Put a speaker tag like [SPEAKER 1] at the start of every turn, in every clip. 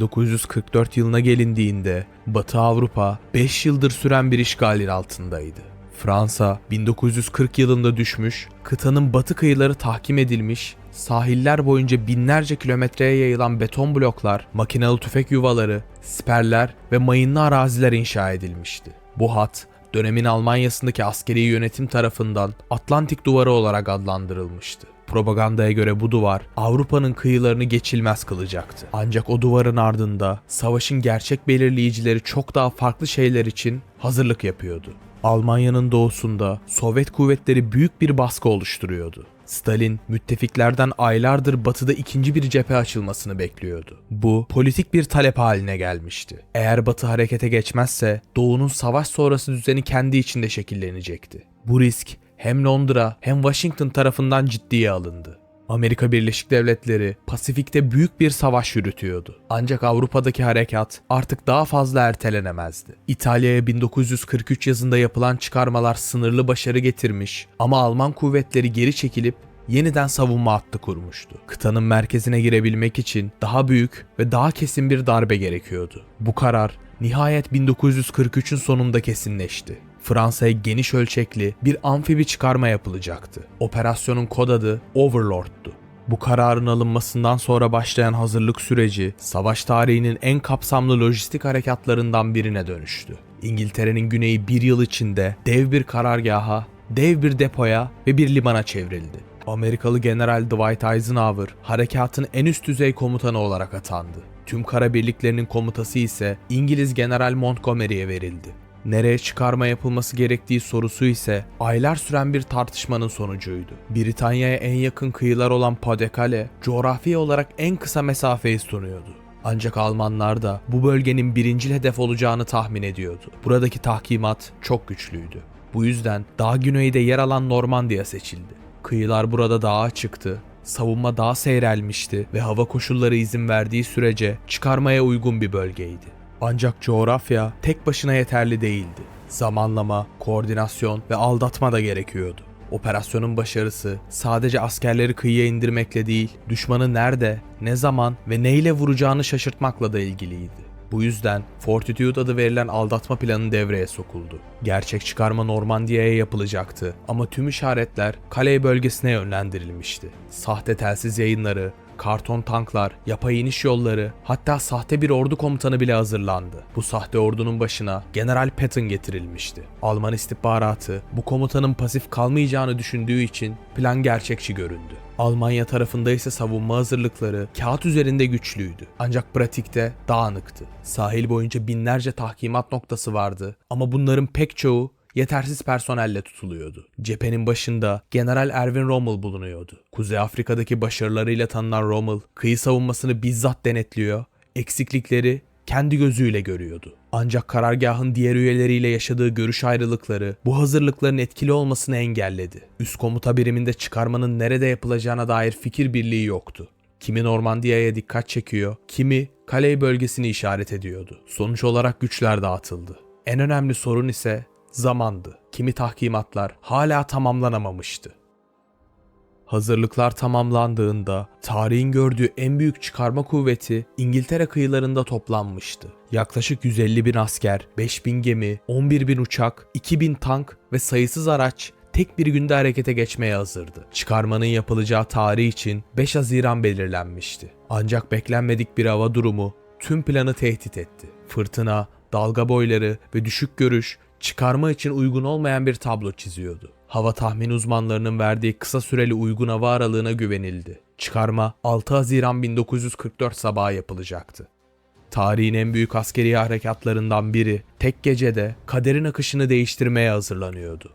[SPEAKER 1] 1944 yılına gelindiğinde Batı Avrupa 5 yıldır süren bir işgalin altındaydı. Fransa 1940 yılında düşmüş, kıtanın batı kıyıları tahkim edilmiş, sahiller boyunca binlerce kilometreye yayılan beton bloklar, makinalı tüfek yuvaları, siperler ve mayınlı araziler inşa edilmişti. Bu hat dönemin Almanya'sındaki askeri yönetim tarafından Atlantik Duvarı olarak adlandırılmıştı. Propagandaya göre bu duvar Avrupa'nın kıyılarını geçilmez kılacaktı. Ancak o duvarın ardında savaşın gerçek belirleyicileri çok daha farklı şeyler için hazırlık yapıyordu. Almanya'nın doğusunda Sovyet kuvvetleri büyük bir baskı oluşturuyordu. Stalin müttefiklerden aylardır batıda ikinci bir cephe açılmasını bekliyordu. Bu politik bir talep haline gelmişti. Eğer batı harekete geçmezse doğunun savaş sonrası düzeni kendi içinde şekillenecekti. Bu risk hem Londra hem Washington tarafından ciddiye alındı. Amerika Birleşik Devletleri Pasifik'te büyük bir savaş yürütüyordu. Ancak Avrupa'daki harekat artık daha fazla ertelenemezdi. İtalya'ya 1943 yazında yapılan çıkarmalar sınırlı başarı getirmiş ama Alman kuvvetleri geri çekilip yeniden savunma hattı kurmuştu. Kıtanın merkezine girebilmek için daha büyük ve daha kesin bir darbe gerekiyordu. Bu karar nihayet 1943'ün sonunda kesinleşti. Fransa'ya geniş ölçekli bir amfibi çıkarma yapılacaktı. Operasyonun kod adı Overlord'du. Bu kararın alınmasından sonra başlayan hazırlık süreci, savaş tarihinin en kapsamlı lojistik harekatlarından birine dönüştü. İngiltere'nin güneyi bir yıl içinde dev bir karargaha, dev bir depoya ve bir limana çevrildi. Amerikalı General Dwight Eisenhower harekatın en üst düzey komutanı olarak atandı. Tüm kara birliklerinin komutası ise İngiliz General Montgomery'e verildi. Nereye çıkarma yapılması gerektiği sorusu ise aylar süren bir tartışmanın sonucuydu. Britanya'ya en yakın kıyılar olan Pas-de-Calais, coğrafi olarak en kısa mesafeyi sunuyordu. Ancak Almanlar da bu bölgenin birincil hedef olacağını tahmin ediyordu. Buradaki tahkimat çok güçlüydü. Bu yüzden daha güneyde yer alan Normandiya seçildi. Kıyılar burada daha açıktı, savunma daha seyrelmişti ve hava koşulları izin verdiği sürece çıkarmaya uygun bir bölgeydi. Ancak coğrafya tek başına yeterli değildi. Zamanlama, koordinasyon ve aldatma da gerekiyordu. Operasyonun başarısı sadece askerleri kıyıya indirmekle değil, düşmanı nerede, ne zaman ve neyle vuracağını şaşırtmakla da ilgiliydi. Bu yüzden Fortitude adı verilen aldatma planı devreye sokuldu. Gerçek çıkarma Normandiya'ya yapılacaktı ama tüm işaretler Calais bölgesine yönlendirilmişti. Sahte telsiz yayınları, karton tanklar, yapay iniş yolları, hatta sahte bir ordu komutanı bile hazırlandı. Bu sahte ordunun başına General Patton getirilmişti. Alman istihbaratı bu komutanın pasif kalmayacağını düşündüğü için plan gerçekçi göründü. Almanya tarafında ise savunma hazırlıkları kağıt üzerinde güçlüydü. Ancak pratikte dağınıktı. Sahil boyunca binlerce tahkimat noktası vardı ama bunların pek çoğu yetersiz personelle tutuluyordu. Cephenin başında General Erwin Rommel bulunuyordu. Kuzey Afrika'daki başarılarıyla tanınan Rommel, kıyı savunmasını bizzat denetliyor, eksiklikleri kendi gözüyle görüyordu. Ancak karargahın diğer üyeleriyle yaşadığı görüş ayrılıkları bu hazırlıkların etkili olmasını engelledi. Üst komuta biriminde çıkarmanın nerede yapılacağına dair fikir birliği yoktu. Kimi Normandiya'ya dikkat çekiyor, kimi Calais bölgesini işaret ediyordu. Sonuç olarak güçler dağıtıldı. En önemli sorun ise zamandı. Kimi tahkimatlar hala tamamlanamamıştı. Hazırlıklar tamamlandığında tarihin gördüğü en büyük çıkarma kuvveti İngiltere kıyılarında toplanmıştı. Yaklaşık 150 bin asker, 5 bin gemi, 11 bin uçak, 2 bin tank ve sayısız araç tek bir günde harekete geçmeye hazırdı. Çıkarmanın yapılacağı tarih için 5 Haziran belirlenmişti. Ancak beklenmedik bir hava durumu tüm planı tehdit etti. Fırtına, dalga boyları ve düşük görüş çıkarma için uygun olmayan bir tablo çiziyordu. Hava tahmin uzmanlarının verdiği kısa süreli uygun hava aralığına güvenildi. Çıkarma 6 Haziran 1944 sabahı yapılacaktı. Tarihin en büyük askeri harekatlarından biri tek gecede kaderin akışını değiştirmeye hazırlanıyordu.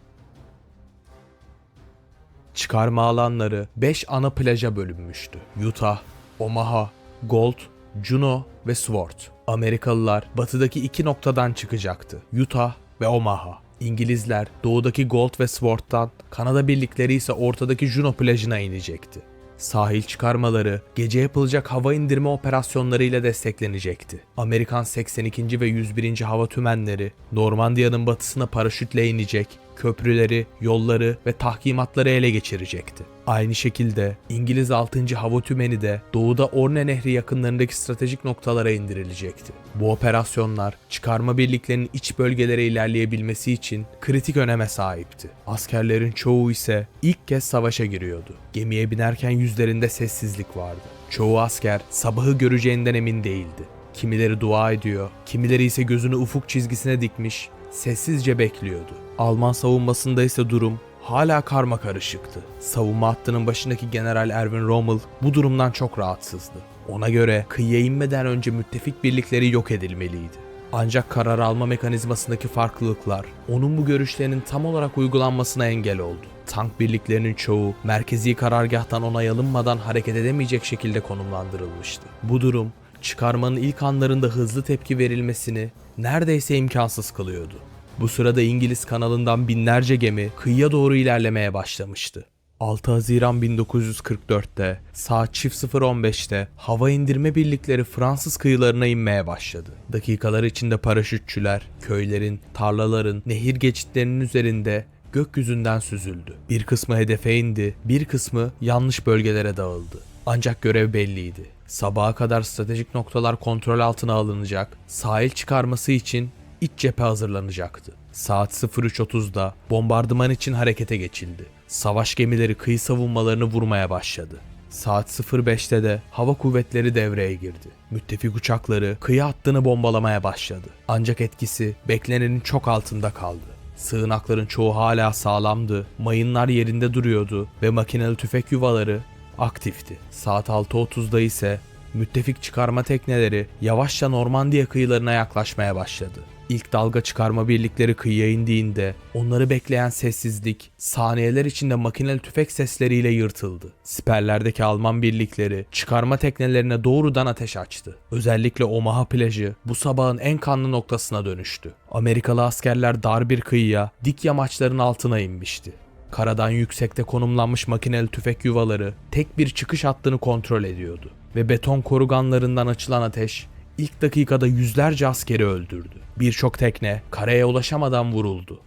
[SPEAKER 1] Çıkarma alanları 5 ana plaja bölünmüştü. Utah, Omaha, Gold, Juno ve Sword. Amerikalılar batıdaki iki noktadan çıkacaktı. Utah ve Omaha. İngilizler doğudaki Gold ve Sword'dan, Kanada birlikleri ise ortadaki Juno plajına inecekti. Sahil çıkarmaları gece yapılacak hava indirme operasyonlarıyla desteklenecekti. Amerikan 82. ve 101. Hava Tümenleri Normandiya'nın batısına paraşütle inecek köprüleri, yolları ve tahkimatları ele geçirecekti. Aynı şekilde İngiliz 6. Hava Tümeni de doğuda Orne Nehri yakınlarındaki stratejik noktalara indirilecekti. Bu operasyonlar çıkarma birliklerinin iç bölgelere ilerleyebilmesi için kritik öneme sahipti. Askerlerin çoğu ise ilk kez savaşa giriyordu. Gemiye binerken yüzlerinde sessizlik vardı. Çoğu asker sabahı göreceğinden emin değildi. Kimileri dua ediyor, kimileri ise gözünü ufuk çizgisine dikmiş, sessizce bekliyordu. Alman savunmasında ise durum hala karma karışıktı. Savunma hattının başındaki General Erwin Rommel bu durumdan çok rahatsızdı. Ona göre kıyıya inmeden önce müttefik birlikleri yok edilmeliydi. Ancak karar alma mekanizmasındaki farklılıklar onun bu görüşlerinin tam olarak uygulanmasına engel oldu. Tank birliklerinin çoğu merkezi karargahtan onay alınmadan hareket edemeyecek şekilde konumlandırılmıştı. Bu durum çıkarmanın ilk anlarında hızlı tepki verilmesini neredeyse imkansız kılıyordu. Bu sırada İngiliz kanalından binlerce gemi kıyıya doğru ilerlemeye başlamıştı. 6 Haziran 1944'te saat çift 0.15'te hava indirme birlikleri Fransız kıyılarına inmeye başladı. Dakikalar içinde paraşütçüler köylerin, tarlaların, nehir geçitlerinin üzerinde gökyüzünden süzüldü. Bir kısmı hedefe indi, bir kısmı yanlış bölgelere dağıldı. Ancak görev belliydi. Sabaha kadar stratejik noktalar kontrol altına alınacak, sahil çıkarması için iç cephe hazırlanacaktı. Saat 03.30'da bombardıman için harekete geçildi. Savaş gemileri kıyı savunmalarını vurmaya başladı. Saat 05'te de hava kuvvetleri devreye girdi. Müttefik uçakları kıyı hattını bombalamaya başladı. Ancak etkisi beklenenin çok altında kaldı. Sığınakların çoğu hala sağlamdı, mayınlar yerinde duruyordu ve makineli tüfek yuvaları aktifti. Saat 6.30'da ise müttefik çıkarma tekneleri yavaşça Normandiya kıyılarına yaklaşmaya başladı. İlk dalga çıkarma birlikleri kıyıya indiğinde onları bekleyen sessizlik saniyeler içinde makineli tüfek sesleriyle yırtıldı. Siperlerdeki Alman birlikleri çıkarma teknelerine doğrudan ateş açtı. Özellikle Omaha plajı bu sabahın en kanlı noktasına dönüştü. Amerikalı askerler dar bir kıyıya dik yamaçların altına inmişti. Karadan yüksekte konumlanmış makineli tüfek yuvaları tek bir çıkış hattını kontrol ediyordu ve beton koruganlarından açılan ateş ilk dakikada yüzlerce askeri öldürdü. Birçok tekne karaya ulaşamadan vuruldu.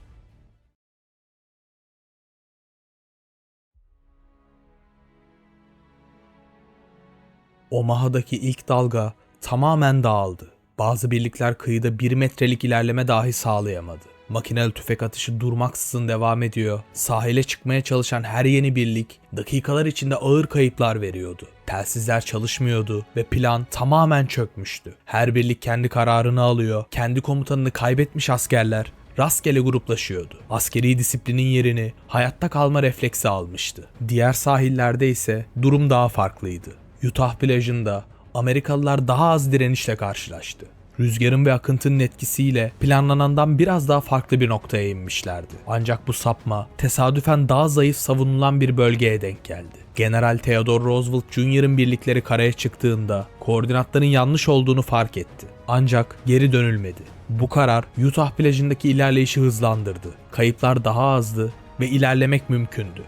[SPEAKER 1] Omaha'daki ilk dalga tamamen dağıldı. Bazı birlikler kıyıda bir metrelik ilerleme dahi sağlayamadı. Makineli tüfek atışı durmaksızın devam ediyor. Sahile çıkmaya çalışan her yeni birlik dakikalar içinde ağır kayıplar veriyordu. Telsizler çalışmıyordu ve plan tamamen çökmüştü. Her birlik kendi kararını alıyor. Kendi komutanını kaybetmiş askerler rastgele gruplaşıyordu. Askeri disiplinin yerini hayatta kalma refleksi almıştı. Diğer sahillerde ise durum daha farklıydı. Utah plajında Amerikalılar daha az direnişle karşılaştı. Rüzgarın ve akıntının etkisiyle planlanandan biraz daha farklı bir noktaya inmişlerdi. Ancak bu sapma tesadüfen daha zayıf savunulan bir bölgeye denk geldi. General Theodore Roosevelt Jr.'ın birlikleri karaya çıktığında koordinatların yanlış olduğunu fark etti. Ancak geri dönülmedi. Bu karar Utah plajındaki ilerleyişi hızlandırdı. Kayıplar daha azdı ve ilerlemek mümkündü.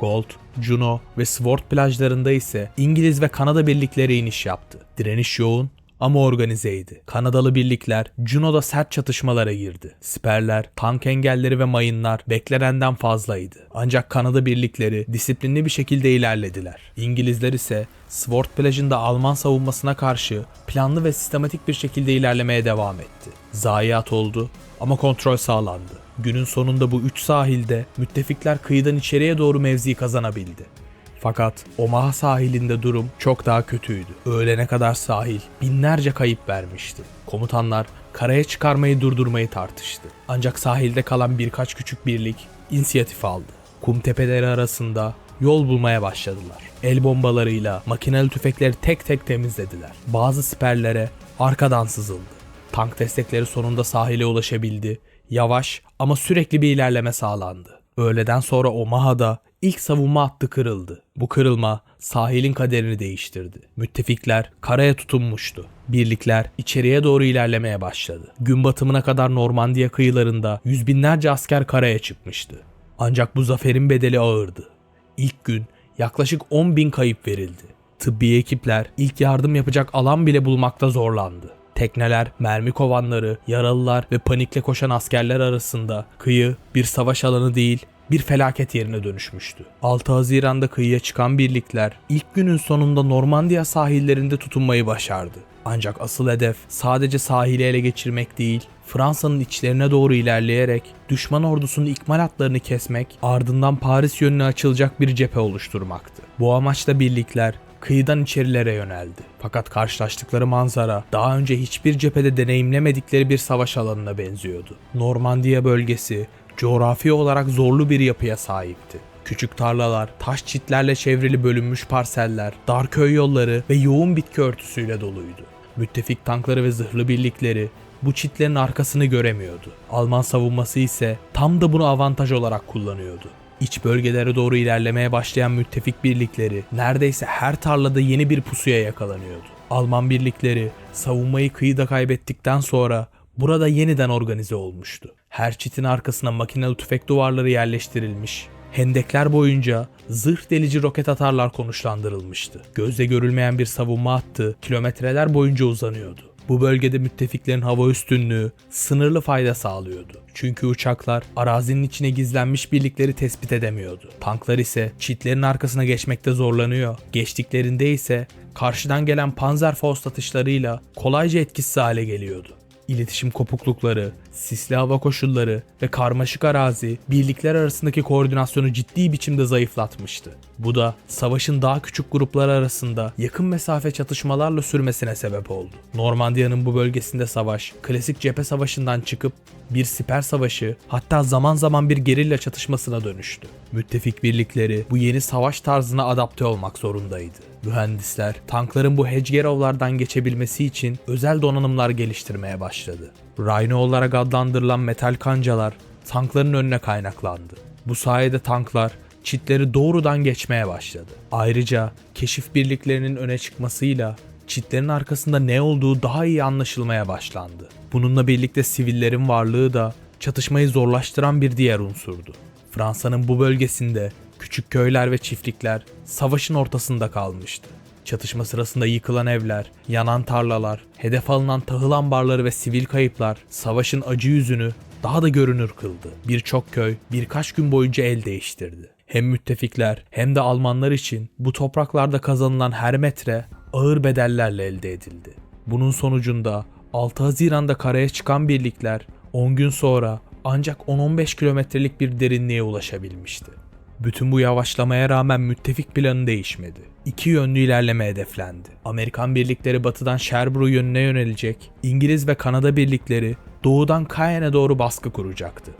[SPEAKER 1] Gold, Juno ve Sword plajlarında ise İngiliz ve Kanada birlikleri iniş yaptı. Direniş yoğun ama organizeydi. Kanadalı birlikler Juno'da sert çatışmalara girdi. Siperler, tank engelleri ve mayınlar beklenenden fazlaydı. Ancak Kanada birlikleri disiplinli bir şekilde ilerlediler. İngilizler ise Sword plajında Alman savunmasına karşı planlı ve sistematik bir şekilde ilerlemeye devam etti. Zayiat oldu ama kontrol sağlandı. Günün sonunda bu üç sahilde müttefikler kıyıdan içeriye doğru mevzi kazanabildi. Fakat Omaha sahilinde durum çok daha kötüydü. Öğlene kadar sahil binlerce kayıp vermişti. Komutanlar karaya çıkarmayı durdurmayı tartıştı. Ancak sahilde kalan birkaç küçük birlik inisiyatif aldı. Kum tepeleri arasında yol bulmaya başladılar. El bombalarıyla makineli tüfekleri tek tek temizlediler. Bazı siperlere arkadan sızıldı. Tank destekleri sonunda sahile ulaşabildi. Yavaş ama sürekli bir ilerleme sağlandı. Öğleden sonra Omaha'da ilk savunma hattı kırıldı. Bu kırılma sahilin kaderini değiştirdi. Müttefikler karaya tutunmuştu. Birlikler içeriye doğru ilerlemeye başladı. Gün batımına kadar Normandiya kıyılarında yüz binlerce asker karaya çıkmıştı. Ancak bu zaferin bedeli ağırdı. İlk gün yaklaşık 10 bin kayıp verildi. Tıbbi ekipler ilk yardım yapacak alan bile bulmakta zorlandı. Tekneler, mermi kovanları, yaralılar ve panikle koşan askerler arasında kıyı bir savaş alanı değil, bir felaket yerine dönüşmüştü. 6 Haziran'da kıyıya çıkan birlikler ilk günün sonunda Normandiya sahillerinde tutunmayı başardı. Ancak asıl hedef sadece sahili ele geçirmek değil, Fransa'nın içlerine doğru ilerleyerek düşman ordusunun ikmal hatlarını kesmek, ardından Paris yönüne açılacak bir cephe oluşturmaktı. Bu amaçla birlikler kıyıdan içerilere yöneldi. Fakat karşılaştıkları manzara daha önce hiçbir cephede deneyimlemedikleri bir savaş alanına benziyordu. Normandiya bölgesi coğrafi olarak zorlu bir yapıya sahipti. Küçük tarlalar, taş çitlerle çevrili bölünmüş parseller, dar köy yolları ve yoğun bitki örtüsüyle doluydu. Müttefik tankları ve zırhlı birlikleri bu çitlerin arkasını göremiyordu. Alman savunması ise tam da bunu avantaj olarak kullanıyordu. İç bölgelere doğru ilerlemeye başlayan müttefik birlikleri neredeyse her tarlada yeni bir pusuya yakalanıyordu. Alman birlikleri savunmayı kıyıda kaybettikten sonra burada yeniden organize olmuştu. Her çitin arkasına makinalı tüfek duvarları yerleştirilmiş. Hendekler boyunca zırh delici roket atarlar konuşlandırılmıştı. Gözle görülmeyen bir savunma hattı kilometreler boyunca uzanıyordu. Bu bölgede müttefiklerin hava üstünlüğü sınırlı fayda sağlıyordu. Çünkü uçaklar arazinin içine gizlenmiş birlikleri tespit edemiyordu. Tanklar ise çitlerin arkasına geçmekte zorlanıyor. Geçtiklerinde ise karşıdan gelen Panzerfaust atışlarıyla kolayca etkisiz hale geliyordu. İletişim kopuklukları, sisli hava koşulları ve karmaşık arazi birlikler arasındaki koordinasyonu ciddi biçimde zayıflatmıştı. Bu da savaşın daha küçük gruplar arasında yakın mesafe çatışmalarla sürmesine sebep oldu. Normandiya'nın bu bölgesinde savaş, klasik cephe savaşından çıkıp bir siper savaşı hatta zaman zaman bir gerilla çatışmasına dönüştü. Müttefik birlikleri bu yeni savaş tarzına adapte olmak zorundaydı. Mühendisler tankların bu Hedgerovlardan geçebilmesi için özel donanımlar geliştirmeye başladı. Rhino olarak adlandırılan metal kancalar tankların önüne kaynaklandı. Bu sayede tanklar çitleri doğrudan geçmeye başladı. Ayrıca keşif birliklerinin öne çıkmasıyla çitlerin arkasında ne olduğu daha iyi anlaşılmaya başlandı. Bununla birlikte sivillerin varlığı da çatışmayı zorlaştıran bir diğer unsurdu. Fransa'nın bu bölgesinde küçük köyler ve çiftlikler savaşın ortasında kalmıştı. Çatışma sırasında yıkılan evler, yanan tarlalar, hedef alınan tahıl ambarları ve sivil kayıplar savaşın acı yüzünü daha da görünür kıldı. Birçok köy birkaç gün boyunca el değiştirdi. Hem müttefikler hem de Almanlar için bu topraklarda kazanılan her metre ağır bedellerle elde edildi. Bunun sonucunda 6 Haziran'da karaya çıkan birlikler 10 gün sonra ancak 10-15 kilometrelik bir derinliğe ulaşabilmişti. Bütün bu yavaşlamaya rağmen müttefik planı değişmedi. İki yönlü ilerleme hedeflendi. Amerikan birlikleri batıdan Sherbrooke yönüne yönelecek, İngiliz ve Kanada birlikleri doğudan Cayenne'e doğru baskı kuracaktı.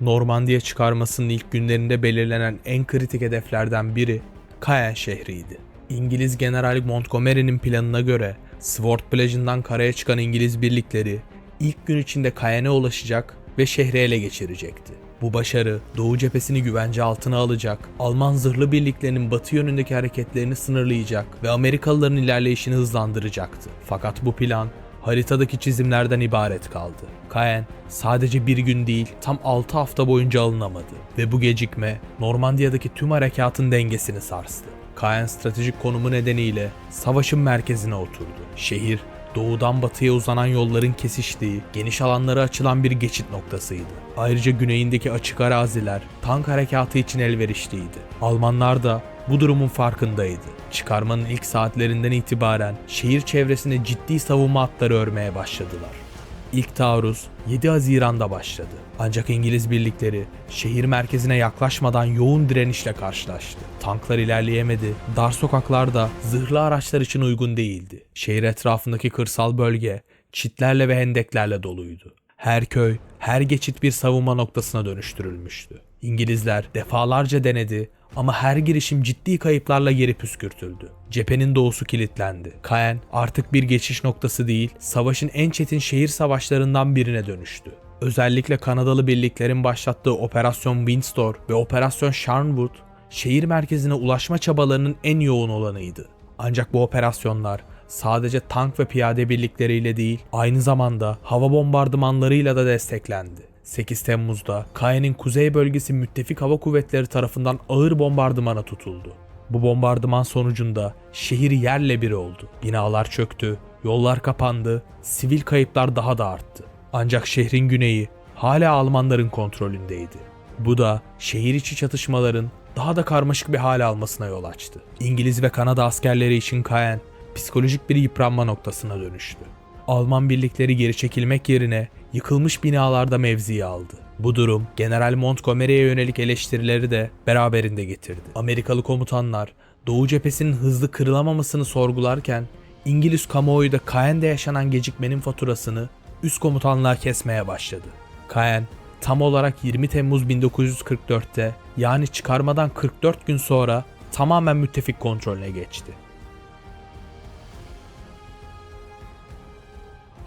[SPEAKER 1] Normandiya çıkarmasının ilk günlerinde belirlenen en kritik hedeflerden biri Caen şehriydi. İngiliz General Montgomery'nin planına göre Sword plajından karaya çıkan İngiliz birlikleri ilk gün içinde Caenne'e ulaşacak ve şehri ele geçirecekti. Bu başarı Doğu cephesini güvence altına alacak, Alman zırhlı birliklerinin batı yönündeki hareketlerini sınırlayacak ve Amerikalıların ilerleyişini hızlandıracaktı. Fakat bu plan haritadaki çizimlerden ibaret kaldı. Caen sadece bir gün değil tam 6 hafta boyunca alınamadı ve bu gecikme Normandiya'daki tüm harekatın dengesini sarstı. Caen stratejik konumu nedeniyle savaşın merkezine oturdu. Şehir doğudan batıya uzanan yolların kesiştiği, geniş alanlara açılan bir geçit noktasıydı. Ayrıca güneyindeki açık araziler tank harekatı için elverişliydi. Almanlar da bu durumun farkındaydı. Çıkarmanın ilk saatlerinden itibaren şehir çevresine ciddi savunma hatları örmeye başladılar. İlk taarruz 7 Haziran'da başladı. Ancak İngiliz birlikleri şehir merkezine yaklaşmadan yoğun direnişle karşılaştı. Tanklar ilerleyemedi, dar sokaklar da zırhlı araçlar için uygun değildi. Şehir etrafındaki kırsal bölge çitlerle ve hendeklerle doluydu. Her köy, her geçit bir savunma noktasına dönüştürülmüştü. İngilizler defalarca denedi ama her girişim ciddi kayıplarla geri püskürtüldü. Cephenin doğusu kilitlendi. Caen artık bir geçiş noktası değil, savaşın en çetin şehir savaşlarından birine dönüştü. Özellikle Kanadalı birliklerin başlattığı Operasyon Windsor ve Operasyon Sharnwood, şehir merkezine ulaşma çabalarının en yoğun olanıydı. Ancak bu operasyonlar sadece tank ve piyade birlikleriyle değil, aynı zamanda hava bombardımanlarıyla da desteklendi. 8 Temmuz'da Caen'in kuzey bölgesi müttefik hava kuvvetleri tarafından ağır bombardımana tutuldu. Bu bombardıman sonucunda şehir yerle bir oldu. Binalar çöktü, Yollar kapandı, sivil kayıplar daha da arttı. Ancak şehrin güneyi hala Almanların kontrolündeydi. Bu da şehir içi çatışmaların daha da karmaşık bir hale almasına yol açtı. İngiliz ve Kanada askerleri için Caen psikolojik bir yıpranma noktasına dönüştü. Alman birlikleri geri çekilmek yerine yıkılmış binalarda mevzi aldı. Bu durum General Montgomery'e yönelik eleştirileri de beraberinde getirdi. Amerikalı komutanlar Doğu cephesinin hızlı kırılamamasını sorgularken İngiliz kamuoyu da Caen'de yaşanan gecikmenin faturasını üst komutanlığa kesmeye başladı. Caen tam olarak 20 Temmuz 1944'te yani çıkarmadan 44 gün sonra tamamen müttefik kontrolüne geçti.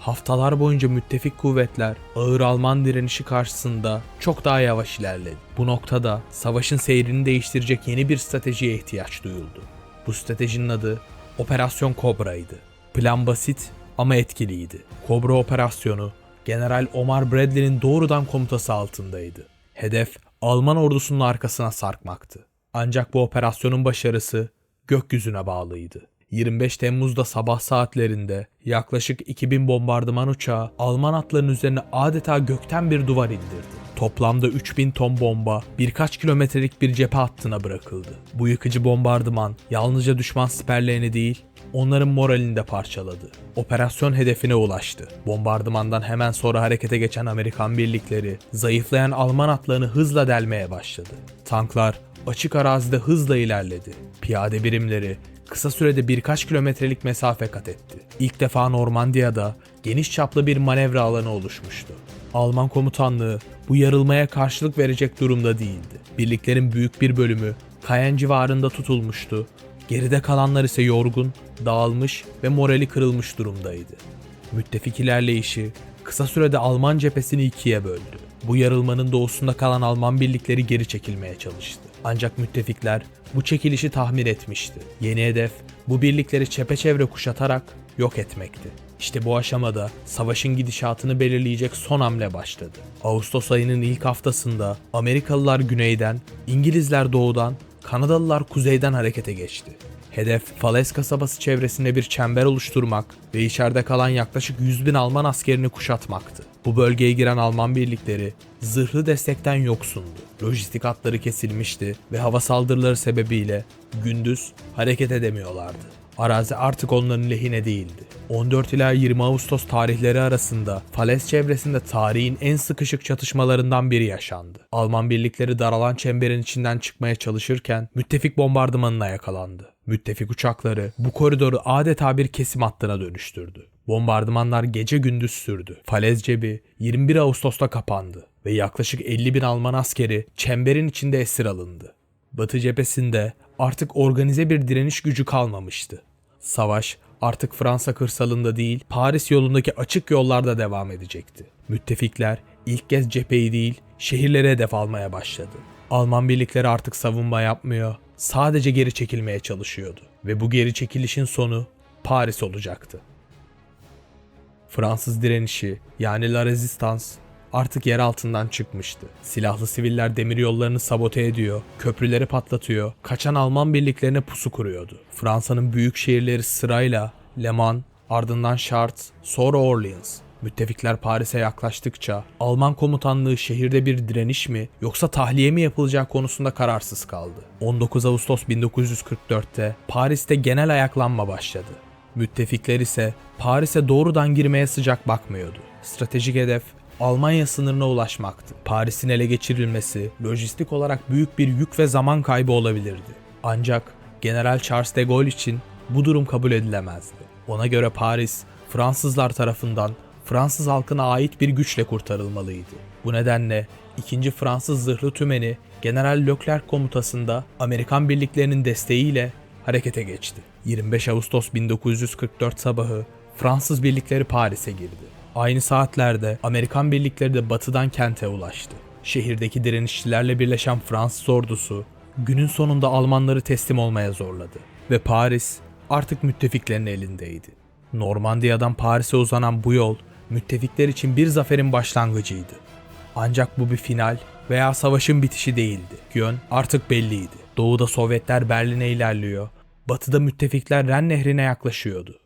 [SPEAKER 1] Haftalar boyunca müttefik kuvvetler ağır Alman direnişi karşısında çok daha yavaş ilerledi. Bu noktada savaşın seyrini değiştirecek yeni bir stratejiye ihtiyaç duyuldu. Bu stratejinin adı Operasyon Kobra'ydı. Plan basit ama etkiliydi. Kobra operasyonu General Omar Bradley'nin doğrudan komutası altındaydı. Hedef Alman ordusunun arkasına sarkmaktı. Ancak bu operasyonun başarısı gökyüzüne bağlıydı. 25 Temmuz'da sabah saatlerinde yaklaşık 2000 bombardıman uçağı Alman atlarının üzerine adeta gökten bir duvar indirdi. Toplamda 3000 ton bomba birkaç kilometrelik bir cephe hattına bırakıldı. Bu yıkıcı bombardıman yalnızca düşman siperlerini değil, onların moralini de parçaladı. Operasyon hedefine ulaştı. Bombardımandan hemen sonra harekete geçen Amerikan birlikleri zayıflayan Alman atlarını hızla delmeye başladı. Tanklar açık arazide hızla ilerledi. Piyade birimleri kısa sürede birkaç kilometrelik mesafe kat etti. İlk defa Normandiya'da geniş çaplı bir manevra alanı oluşmuştu. Alman komutanlığı bu yarılmaya karşılık verecek durumda değildi. Birliklerin büyük bir bölümü Caen civarında tutulmuştu. Geride kalanlar ise yorgun, dağılmış ve morali kırılmış durumdaydı. Müttefik ilerleyişi kısa sürede Alman cephesini ikiye böldü. Bu yarılmanın doğusunda kalan Alman birlikleri geri çekilmeye çalıştı. Ancak müttefikler bu çekilişi tahmin etmişti. Yeni hedef bu birlikleri çepeçevre kuşatarak yok etmekti. İşte bu aşamada savaşın gidişatını belirleyecek son hamle başladı. Ağustos ayının ilk haftasında Amerikalılar güneyden, İngilizler doğudan, Kanadalılar kuzeyden harekete geçti. Hedef Falaise kasabası çevresinde bir çember oluşturmak ve içeride kalan yaklaşık 100 bin Alman askerini kuşatmaktı. Bu bölgeye giren Alman birlikleri zırhlı destekten yoksundu. Lojistik hatları kesilmişti ve hava saldırıları sebebiyle gündüz hareket edemiyorlardı. Arazi artık onların lehine değildi. 14 ila 20 Ağustos tarihleri arasında Falaise çevresinde tarihin en sıkışık çatışmalarından biri yaşandı. Alman birlikleri daralan çemberin içinden çıkmaya çalışırken müttefik bombardımanına yakalandı. Müttefik uçakları bu koridoru adeta bir kesim hattına dönüştürdü. Bombardımanlar gece gündüz sürdü. Falez cebi 21 Ağustos'ta kapandı ve yaklaşık 50 bin Alman askeri çemberin içinde esir alındı. Batı cephesinde artık organize bir direniş gücü kalmamıştı. Savaş artık Fransa kırsalında değil Paris yolundaki açık yollarda devam edecekti. Müttefikler ilk kez cepheyi değil şehirlere hedef almaya başladı. Alman birlikleri artık savunma yapmıyor, sadece geri çekilmeye çalışıyordu. Ve bu geri çekilişin sonu Paris olacaktı. Fransız direnişi yani La Resistance artık yer altından çıkmıştı. Silahlı siviller demir yollarını sabote ediyor, köprüleri patlatıyor, kaçan Alman birliklerine pusu kuruyordu. Fransa'nın büyük şehirleri sırayla Le Mans, ardından Chartres, sonra Orleans. Müttefikler Paris'e yaklaştıkça Alman komutanlığı şehirde bir direniş mi yoksa tahliye mi yapılacağı konusunda kararsız kaldı. 19 Ağustos 1944'te Paris'te genel ayaklanma başladı. Müttefikler ise Paris'e doğrudan girmeye sıcak bakmıyordu. Stratejik hedef Almanya sınırına ulaşmaktı. Paris'in ele geçirilmesi lojistik olarak büyük bir yük ve zaman kaybı olabilirdi. Ancak General Charles de Gaulle için bu durum kabul edilemezdi. Ona göre Paris Fransızlar tarafından Fransız halkına ait bir güçle kurtarılmalıydı. Bu nedenle 2. Fransız Zırhlı Tümeni General Leclerc komutasında Amerikan birliklerinin desteğiyle harekete geçti. 25 Ağustos 1944 sabahı Fransız birlikleri Paris'e girdi. Aynı saatlerde Amerikan birlikleri de batıdan kente ulaştı. Şehirdeki direnişçilerle birleşen Fransız ordusu günün sonunda Almanları teslim olmaya zorladı ve Paris artık müttefiklerin elindeydi. Normandiya'dan Paris'e uzanan bu yol müttefikler için bir zaferin başlangıcıydı. Ancak bu bir final veya savaşın bitişi değildi. Yön artık belliydi. Doğuda Sovyetler Berlin'e ilerliyor, batıda müttefikler Ren Nehri'ne yaklaşıyordu.